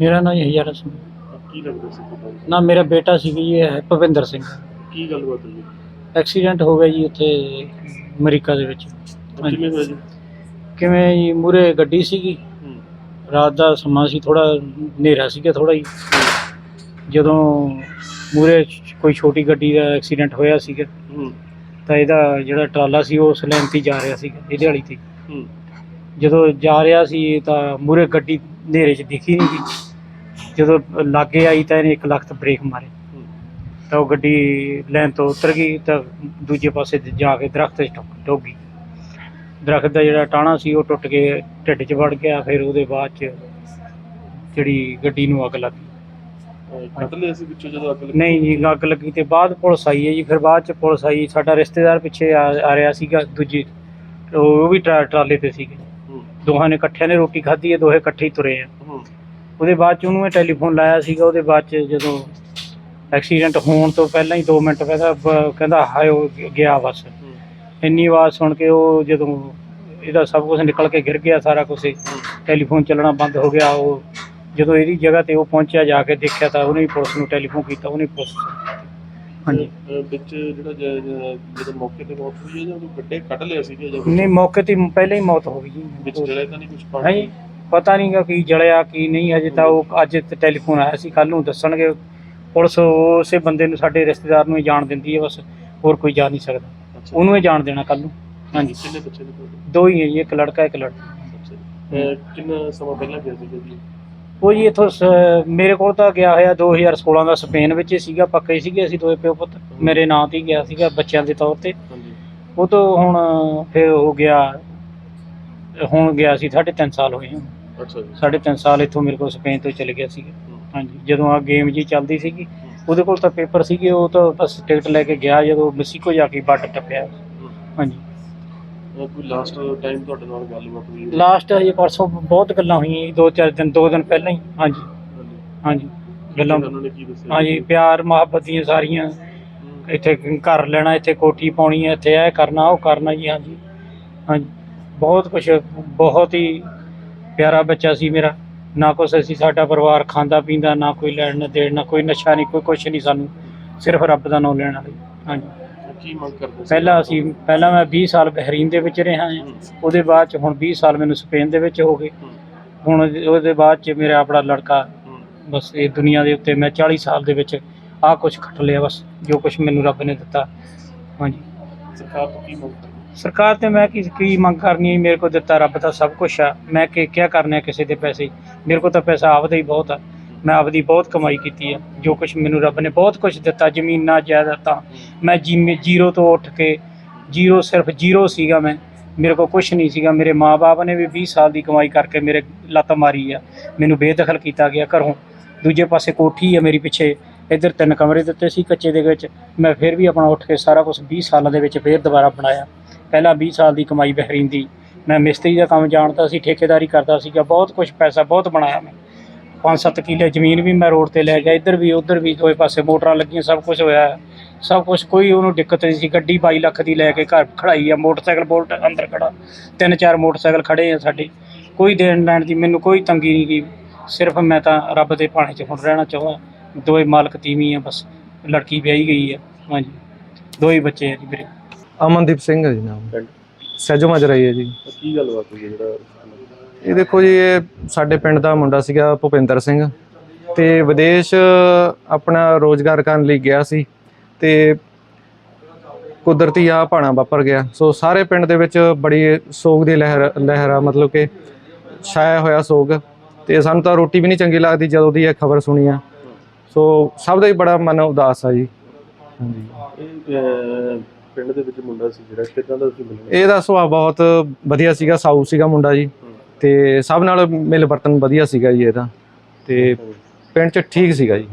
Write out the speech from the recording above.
ਮੇਰਾ ਨਾਮ ਹਜ਼ਾਰਾ ਸਿੰਘ। ਕੀ ਲੱਗਦਾ ਸੀ ਨਾ ਮੇਰਾ ਬੇਟਾ ਸੀ ਜੀ ਇਹ ਭਵਿੰਦਰ ਸਿੰਘ। ਕੀ ਗੱਲਬਾਤ ਹੋਈ? ਐਕਸੀਡੈਂਟ ਹੋ ਗਿਆ ਜੀ ਉੱਥੇ ਅਮਰੀਕਾ ਦੇ ਵਿੱਚ। ਹਾਂਜੀ। ਕਿਵੇਂ ਹੋਇਆ ਜੀ? ਕਿਵੇਂ ਜੀ ਮੂਰੇ ਗੱਡੀ ਸੀਗੀ। ਹੂੰ। ਰਾਤ ਦਾ ਸਮਾਂ ਸੀ ਥੋੜਾ ਹਨੇਰਾ ਸੀਗਾ ਥੋੜਾ ਜੀ। ਜਦੋਂ ਮੂਰੇ ਕੋਈ ਛੋਟੀ ਗੱਡੀ ਦਾ ਐਕਸੀਡੈਂਟ ਹੋਇਆ ਸੀਗਾ ਹੂੰ। ਤਾਂ ਇਹਦਾ ਜਿਹੜਾ ਟਰਾਲਾ ਸੀ ਉਹ ਉਸ ਲਾਈਨ ਤੇ ਹੀ ਜਾ ਰਿਹਾ ਸੀਗਾ ਇਹਦੇ ਵਾਲੀ ਤੇ। ਹੂੰ। ਜਦੋਂ ਜਾ ਰਿਹਾ ਸੀ ਤਾਂ ਮੂਰੇ ਗੱਡੀ ਹਨੇਰੇ 'ਚ ਦਿਖੀ ਨਹੀਂ ਗਈ। ਜਦੋਂ ਲਾਗੇ ਆਈ ਤਾਂ ਇਹਨੇ ਇੱਕ ਲੱਖ ਤੇ ਬ੍ਰੇਕ ਮਾਰੇ। ਤਾਂ ਉਹ ਗੱਡੀ ਲਾਈਨ ਤੋਂ ਉਤਰ ਗਈ ਤਾਂ ਦੂਜੇ ਪਾਸੇ ਤੇ ਜਾ ਕੇ ਦਰਖਤ 'ਚ ਠੁੱਕ ਗਈ। ਦਰਖਤ ਦਾ ਜਿਹੜਾ ਟਾਣਾ ਸੀ ਉਹ ਟੁੱਟ ਕੇ ਢਿੱਡ 'ਚ ਵੜ ਗਿਆ ਫਿਰ ਉਹਦੇ ਬਾਅਦ 'ਚ ਜਿਹੜੀ ਗੱਡੀ ਨੂੰ ਅੱਗ ਲੱਗ। ਲਿਆ ਸੀ ਜਦੋਂ ਅੱਗ ਲੱਗੀ? ਨਹੀਂ ਜੀ ਅੱਗ ਲੱਗੀ ਤੇ ਬਾਅਦ ਪੁਲਿਸ ਆਈ ਹੈ ਜੀ ਫਿਰ ਬਾਅਦ 'ਚ ਪੁਲਿਸ ਆਈ ਸਾਡਾ ਰਿਸ਼ਤੇਦਾਰ ਪਿੱਛੇ ਆ ਰਿਹਾ ਸੀਗਾ ਦੂਜੀ ਉਹ ਵੀ ਟਰਾ- ਟਰਾਲੇ ਤੇ ਸੀਗੇ। ਦੋਹਾਂ ਨੇ ਇਕੱਠਿਆਂ ਨੇ ਰੋਟੀ ਖਾਧੀ ਹੈ ਦੋਹੇ ਇਕੱਠੇ ਹੀ ਤੁਰੇ ਆ। ਉਹਦੇ ਬਾਅਦ ਚ ਉਹਨੂੰ ਇਹ ਟੈਲੀਫੋਨ ਲਾਇਆ ਸੀਗਾ ਉਹਦੇ ਬਾਅਦ ਚ ਜਦੋਂ ਐਕਸੀਡੈਂਟ ਹੋਣ ਤੋਂ ਪਹਿਲਾਂ ਹੀ 2 ਮਿੰਟ ਪਹਿਲਾਂ ਬ- ਕਹਿੰਦਾ ਹਾਏ ਉਹ ਗਿਆ ਬਸ। ਇੰਨੀ ਆਵਾਜ਼ ਸੁਣ ਕੇ ਉਹ ਜਦੋਂ ਇਹਦਾ ਸਭ ਕੁਝ ਨਿਕਲ ਕੇ ਗਿਰ ਗਿਆ ਸਾਰਾ ਕੁਝ ਟੈਲੀਫੋਨ ਚੱਲਣਾ ਬੰਦ ਹੋ ਗਿਆ ਉਹ ਜਦੋਂ ਇਹਦੀ ਜਗ੍ਹਾ ਤੇ ਉਹ ਪਹੁੰਚਿਆ ਜਾ ਕੇ ਦੇਖਿਆ ਤਾਂ ਉਹਨੇ ਹੀ ਪੁਲਿਸ ਨੂੰ ਟੈਲੀਫੋਨ ਕੀਤਾ ਉਹਨੇ ਪੁਲਿਸ ਹਾਂਜੀ। ਅਹ ਵਿੱਚ ਜਿਹੜਾ ਜ- ਜ- ਜਦੋਂ ਮੌਕੇ ਤੇ ਮੌਤ ਹੋਈ ਹੈ ਜਾਂ ਉਹਨੂੰ ਗੱਡੇ ਕੱਢ ਲਿਆ ਸੀ ਜਾਂ ਨਹੀਂ ਮੌਕੇ ਤੇ ਪਹਿਲਾਂ ਹੀ ਮੌਤ ਹੋ ਗਈ ਵਿੱਚ ਜੀ ਜਲੇ ਤਾਂ ਨਹੀਂ ਕੁਝ ਹੈ ਜੀ ਪਤਾ ਨਹੀਂਗਾ ਕੀ ਜਲਿਆ ਕੀ ਨਹੀਂ ਹਜੇ ਤਾਂ ਉਹ ਅੱਜ ਤੇ ਟੈਲੀਫੋਨ ਆਇਆ ਸੀ ਕੱਲ ਨੂੰ ਦੱਸਣਗੇ। ਪੁਲਿਸ ਉਸੇ ਬੰਦੇ ਨੂੰ ਸਾਡੇ ਰਿਸ਼ਤੇਦਾਰ ਨੂੰ ਹੀ ਜਾਣ ਦਿੰਦੀ ਹੈ ਬਸ ਹੋਰ ਕੋਈ ਜਾ ਨਹੀਂ ਸਕਦਾ। ਉਹਨੂੰ ਹੀ ਜਾਣ ਦੇਣਾ ਕੱਲ ਨੂੰ। ਹਾਂਜੀ। ਕਿੰਨੇ ਬੱਚੇ ਨੇ ਤੁਹਾਡੇ? ਦੋ ਹੀ ਹੈ ਜੀ ਇੱਕ ਲੜਕਾ ਇੱਕ ਲੜਕੀ। ਅਹ ਕਿੰਨਾ ਸਮਾਂ ਪਹਿਲਾਂ ਗਿਆ ਸੀ ਜੀ? ਉਹ ਜੀ ਇਥੋਂ ਮੇਰੇ ਕੋਲ ਤਾਂ ਗਿਆ ਹੋਇਆ 2016 ਦਾ ਸਪੇਨ ਵਿੱਚ ਹੀ ਸੀਗਾ ਪੱਕੇ ਹੀ ਸੀਗੇ ਅਸੀਂ ਦੋਵੇਂ ਪਿਓ ਪੁੱਤ। ਮੇਰੇ ਨਾਂ ਤੇ ਹੀ ਗਿਆ ਸੀਗਾ ਬੱਚਿਆਂ ਦੇ ਤੌਰ ਤੇ। ਹਾਂਜੀ। ਉਹ ਤੋਂ ਹੁਣ ਫਿਰ ਹੋ ਗਿਆ ਹੁਣ ਗਿਆ ਸੀ ਸਾਢੇ ਤਿੰਨ ਸਾਲ ਹੋਏ ਹੁਣ। ਅੱਛਾ ਜੀ। ਸਾਢੇ ਤਿੰਨ ਸਾਲ ਇੱਥੋਂ ਮੇਰੇ ਕੋਲ ਸਪੇਨ ਤੋਂ ਚਲੇ ਗਿਆ ਸੀਗਾ। ਹਾਂਜੀ ਜਦੋਂ ਆ ਗੇਮ ਜੀ ਚੱਲਦੀ ਸੀਗੀ ਉਹਦੇ ਕੋਲ ਤਾਂ ਪੇਪਰ ਸੀਗੇ ਉਹ ਤਾਂ ਬਸ ਟਿਕਟ ਲੈ ਕੇ ਗਿਆ ਜਦੋਂ ਮੈਕਸੀਕੋ ਜਾ ਕੇ ਬਾਰਡਰ ਟੱਪਿਆ। ਹਾਂਜੀ। ਕੋਈ ਲਾਸਟ ਟਾਈਮ ਤੁਹਾਡੇ ਨਾਲ ਗੱਲਬਾਤ ਹੋਈ ਹੈ? ਲਾਸਟ ਹਜੇ ਪਰਸੋਂ ਬਹੁਤ ਗੱਲਾਂ ਹੋਈਆਂ ਜੀ, ਦੋ ਚਾਰ ਦਿਨ ਦੋ ਦਿਨ ਪਹਿਲਾਂ ਹੀ। ਹਾਂਜੀ। ਹਾਂਜੀ। ਗੱਲਾਂ ਹਾਂਜੀ ਪਿਆਰ ਮੁਹੱਬਤ ਦੀਆਂ ਸਾਰੀਆਂ। ਇੱਥੇ ਘਰ ਲੈਣਾ ਇੱਥੇ ਕੋਠੀ ਪਾਉਣੀ ਹੈ ਇੱਥੇ ਇਹ ਕਰਨਾ ਉਹ ਕਰਨਾ ਜੀ ਹਾਂਜੀ। ਹਾਂਜੀ। ਬਹੁਤ ਕੁਝ ਬਹੁਤ ਹੀ ਪਿਆਰਾ ਬੱਚਾ ਸੀ ਮੇਰਾ। ਨਾ ਕੁਛ ਅਸੀਂ ਸਾਡਾ ਪਰਿਵਾਰ ਖਾਂਦਾ ਪੀਂਦਾ ਨਾ ਕੋਈ ਲੈਣ ਨਾ ਦੇਣ ਨਾ ਕੋਈ ਨਸ਼ਾ ਨਹੀਂ ਕੋਈ ਕੁਛ ਨਹੀਂ ਸਾਨੂੰ। ਸਿਰਫ ਰੱਬ ਦਾ ਨਾਮ ਲੈਣ ਵਾਲੇ। ਹਾਂਜੀ। ਕੀ ਮੰਗ ਕਰਦੇ ਸੀ? ਪਹਿਲਾਂ ਅਸੀਂ ਪਹਿਲਾਂ ਮੈਂ 20 ਸਾਲ ਬਹਿਰੀਨ ਦੇ ਵਿੱਚ ਰਿਹਾ ਹਾਂ। ਉਹਦੇ ਬਾਅਦ ਚ ਹੁਣ 20 ਸਾਲ ਮੈਨੂੰ ਸਪੇਨ ਦੇ ਵਿੱਚ ਹੋ ਗਏ। ਹੁਣ ਉਹਦੇ ਬਾਅਦ ਚ ਮੇਰਾ ਆਪਣਾ ਲੜਕਾ। ਬਸ ਇਹ ਦੁਨੀਆ ਦੇ ਉੱਤੇ ਮੈਂ 40 ਸਾਲ ਦੇ ਵਿੱਚ ਆਹ ਕੁਝ ਖੱਟ ਲਿਆ ਬਸ ਜੋ ਕੁਝ ਮੈਨੂੰ ਰੱਬ ਨੇ ਦਿੱਤਾ। ਹਾਂਜੀ। ਸਰਕਾਰ ਤੋਂ ਕੀ ਮੰਗ ਸਰਕਾਰ ਤੇ ਮੈਂ ਕੀ ਕੀ ਮੰਗ ਕਰਨੀ ਹੈ? ਮੇਰੇ ਕੋਲ ਦਿੱਤਾ ਰੱਬ ਦਾ ਸਭ ਕੁਝ ਆ। ਮੈਂ ਕਿ ਕਿਆ ਕਰਨਾ ਕਿਸੇ ਦੇ ਪੈਸੇ? ਮੇਰੇ ਕੋਲ ਤਾਂ ਪੈਸਾ ਆਪਦਾ ਹੀ ਬਹੁਤ ਆ। ਮੈਂ ਆਪਦੀ ਬਹੁਤ ਕਮਾਈ ਕੀਤੀ ਆ। ਜੋ ਕੁਝ ਮੈਨੂੰ ਰੱਬ ਨੇ ਬਹੁਤ ਕੁਝ ਦਿੱਤਾ, ਜ਼ਮੀਨਾਂ, ਜਾਇਦਾਦਾਂ। ਮੈਂ ਜਿਵੇਂ ਜ਼ੀਰੋ ਤੋਂ ਉੱਠ ਕੇ ਜ਼ੀਰੋ ਸਿਰਫ ਜ਼ੀਰੋ ਸੀਗਾ ਮੈਂ। ਮੇਰੇ ਕੋਲ ਕੁਝ ਨਹੀਂ ਸੀਗਾ। ਮੇਰੇ ਮਾਪੇ ਨੇ ਵੀ 20 ਸਾਲ ਦੀ ਕਮਾਈ ਕਰਕੇ ਮੇਰੇ ਲੱਤ ਮਾਰੀ ਆ। ਮੈਨੂੰ ਬੇਦਖਲ ਕੀਤਾ ਗਿਆ ਘਰੋਂ। ਦੂਜੇ ਪਾਸੇ ਕੋਠੀ ਆ ਮੇਰੀ ਪਿੱਛੇ। ਇੱਧਰ ਤਿੰਨ ਕਮਰੇ ਦਿੱਤੇ ਸੀ ਕੱਚੇ ਦੇ ਵਿੱਚ। ਮੈਂ ਫਿਰ ਵੀ ਆਪਣਾ ਉੱਠ ਕੇ ਸਾਰਾ ਕੁਝ 20 ਸਾਲਾਂ ਦੇ ਵਿੱਚ ਫਿਰ ਦੁਬਾਰਾ ਬਣਾਇਆ। ਪਹਿਲਾਂ 20 ਸਾਲ ਦੀ ਕਮਾਈ ਬਹਿਰੀਨ ਦੀ। ਮੈਂ ਮਿਸਤਰੀ ਦਾ ਕੰਮ ਜਾਣਦਾ ਸੀ, ਠੇਕੇਦਾਰੀ ਕਰਦਾ ਸੀਗਾ, ਬਹੁਤ ਕੁਝ ਪੈਸਾ ਬਹੁਤ ਬਣਾਇਆ ਮੈਂ। ਪੰਜ ਸੱਤ ਕਿੱਲੇ ਜ਼ਮੀਨ ਵੀ ਮੈਂ ਰੋਡ ਤੇ ਲੈ ਗਿਆ, ਇੱਧਰ ਵੀ, ਉੱਧਰ ਵੀ ਦੋਏ ਪਾਸੇ ਮੋਟਰਾਂ ਲੱਗੀਆਂ, ਸਭ ਕੁਝ ਹੋਇਆ। ਸਭ ਕੁਝ ਕੋਈ ਉਹਨੂੰ ਦਿੱਕਤ ਨਹੀਂ ਸੀ। ਗੱਡੀ 22 ਲੱਖ ਦੀ ਲੈ ਕੇ ਘਰ ਖੜਾਈ ਆ, ਮੋਟਰਸਾਈਕਲ ਬੋਲਟ ਅੰਦਰ ਖੜਾ। ਤਿੰਨ ਚਾਰ ਮੋਟਰਸਾਈਕਲ ਖੜੇ ਆ ਸਾਡੇ। ਕੋਈ ਦੇਣ ਲੈਣ ਦੀ ਮੈਨੂੰ ਕੋਈ ਤੰਗੀ ਨਹੀਂ ਗਈ। ਸਿਰਫ ਮੈਂ ਤਾਂ ਰੱਬ ਦੇ ਪਾਣੇ 'ਚ ਹੁਣ ਰਹਿਣਾ ਚਾਹੁੰਦਾ। ਦੋਏ ਮਾਲਕ ਤੀਵੀਂ ਆ, ਬਸ ਲੜਕੀ ਵਿਆਹੀ ਗਈ ਆ। ਹਾਂਜੀ। ਦੋ ਬੱਚੇ ਆ ਜੀ ਮੇਰੇ। ਅਮਨਦੀਪ ਸਿੰਘ ਹੈ ਜੀ ਨਾਮ। ਪਿੰਡ ਸਹਿਜੋ ਮਜਰਾਈ ਹੈ ਜੀ। ਕੀ ਗੱਲਬਾਤ ਹੋਈ ਹੈ ਜਿਹੜਾ ਇਹ ਦੇਖੋ ਜੀ ਇਹ ਸਾਡੇ ਪਿੰਡ ਦਾ ਮੁੰਡਾ ਸੀਗਾ ਭੁਪਿੰਦਰ ਸਿੰਘ। ਤੇ ਵਿਦੇਸ਼ ਆਪਣਾ ਰੋਜ਼ਗਾਰ ਕਰਨ ਲਈ ਗਿਆ ਸੀ ਤੇ ਕੁਦਰਤੀ ਆ ਭਾਣਾ ਵਾਪਰ ਗਿਆ। ਸੋ ਸਾਰੇ ਪਿੰਡ ਦੇ ਵਿੱਚ ਬੜੀ ਸੋਗ ਦੀ ਲਹਿਰ ਲਹਿਰ ਆ ਮਤਲਬ ਕਿ ਛਾਇਆ ਹੋਇਆ ਸੋਗ। ਤੇ ਸਾਨੂੰ ਤਾਂ ਰੋਟੀ ਵੀ ਨਹੀਂ ਚੰਗੀ ਲੱਗਦੀ ਜਦੋਂ ਦੀ ਇਹ ਖਬਰ ਸੁਣੀ ਆ। ਸੋ ਸਭ ਦਾ ਹੀ ਬੜਾ ਮਨ ਉਦਾਸ ਆ ਜੀ। ਹਾਂਜੀ। ਇਹ ਅਹ, ਪਿੰਡ ਦੇ ਵਿੱਚ ਮੁੰਡਾ ਸੀ ਜਿਹੜਾ ਕਿਦਾਂ ਦਾ ਸੀ ਮਿਲਿਆ ਇਹਦਾ ਸੁਭਾਅ ਬਹੁਤ ਵਧੀਆ ਸੀਗਾ ਸਾਊ ਸੀਗਾ ਮੁੰਡਾ ਜੀ। ਤੇ ਸਭ ਨਾਲ ਮਿਲ ਵਰਤਨ ਵਧੀਆ ਸੀਗਾ ਜੀ ਇਹਦਾ। ਤੇ ਪਿੰਡ ਚ ਠੀਕ ਸੀਗਾ ਜੀ।